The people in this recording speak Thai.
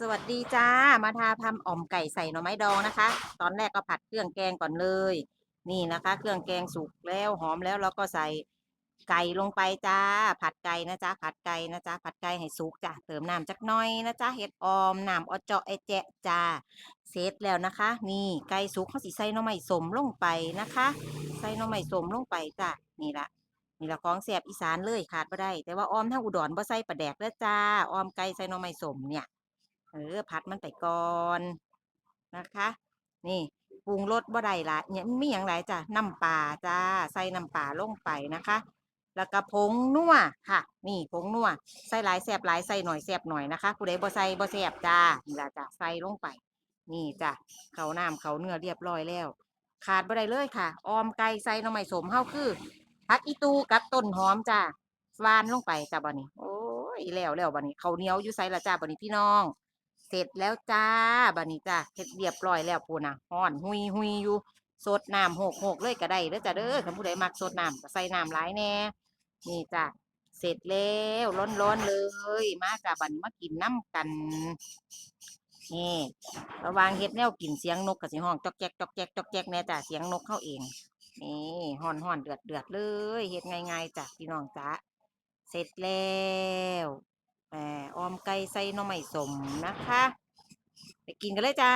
สวัสดีจ้า มาทาทำอ่อมไก่ใส่หน่อไม้ดองนะคะ ตอนแรกก็ผัดเครื่องแกงก่อนเลย นี่นะคะ เครื่องแกงสุกแล้วหอมแล้วเราก็ใส่ไก่ลงไปจ้า ผัดไก่นะจ๊ะผัดไก่นะจ๊ะผัดไก่ให้สุกจ้ะเติมน้ำจักน่อยนะจ๊ะเห็ดออมน้ำอเจาะไอแจะจ้าเสร็จแล้วนะคะ นี่ไก่สุกเขาสิใส่หน่อไม้สมลงไปนะคะ ใส่หน่อไม้สมลงไปจ้ะนี่ละนี่ละของแสบอีสานเลยขาดบ่ได้ แต่ว่าออมทางอุดรบ่ใส่ปลาแดกเด้อจ้าออมไก่ใส่หน่อไม้สมเนี่ย เออผัดมันไปก่อนนะคะ นี่ปรุงรสบ่ได้ละเนี่ยมีอย่างไรจ้ะน้ำปลาจ้าใส่น้ำปลาลงไปนะคะ แล้วก็ผงนัวค่ะ นี่ผงนัวใส่หลายแสบหลายใส่หน่อยแสบหน่อยนะคะผู้ใดบ่ใส่บ่แสบจ้านี่ละจ้ะใส่ลงไป นี่จ้ะเขาน้ำเขาเนื้อเรียบร้อยแล้ว ขาดบ่ได้เลยค่ะ ออมไก่ใส่หน่อไม้สมเฮาคือผักอีตูกับต้นหอมจ้าหวานลงไปจ้าบัดนี้โอ้ยแล้วแล้วบัดนี้ข้าเหนียวอยู่ใส่ละจ้าบัดนี้พี่น้อง เสร็จแล้วจ้าบัดนี้จ้าเฮ็ดเรียบร้อยแล้วพูนะฮ้อนหุยหุยอยู่สดน้ำหกหกเลยก็ได้เด้อจ้าเด้อคันผู้ใดมักสดน้ำก็ใส่น้ำหลายแน่นี่จ้าเสร็จแล้วร้อนๆเลย มาจ้าบัดนี้มากินน้ำกันนี่ระหวางเฮ็ดแนวกินเสียงนกกับสิห้องจอกแจ๊กจอกแจ๊กจอกแจ๊กแน่จ้าเสียงนกเข้าเองนี่ฮ้อนฮ้อนเดือดเดือดเลยเฮ็ดง่ายๆจ้ะพี่น้องจ้าเสร็จแล้ว อมไก่ใส่หน่อไม้สมนะคะ ไปกินกันเลยจ้า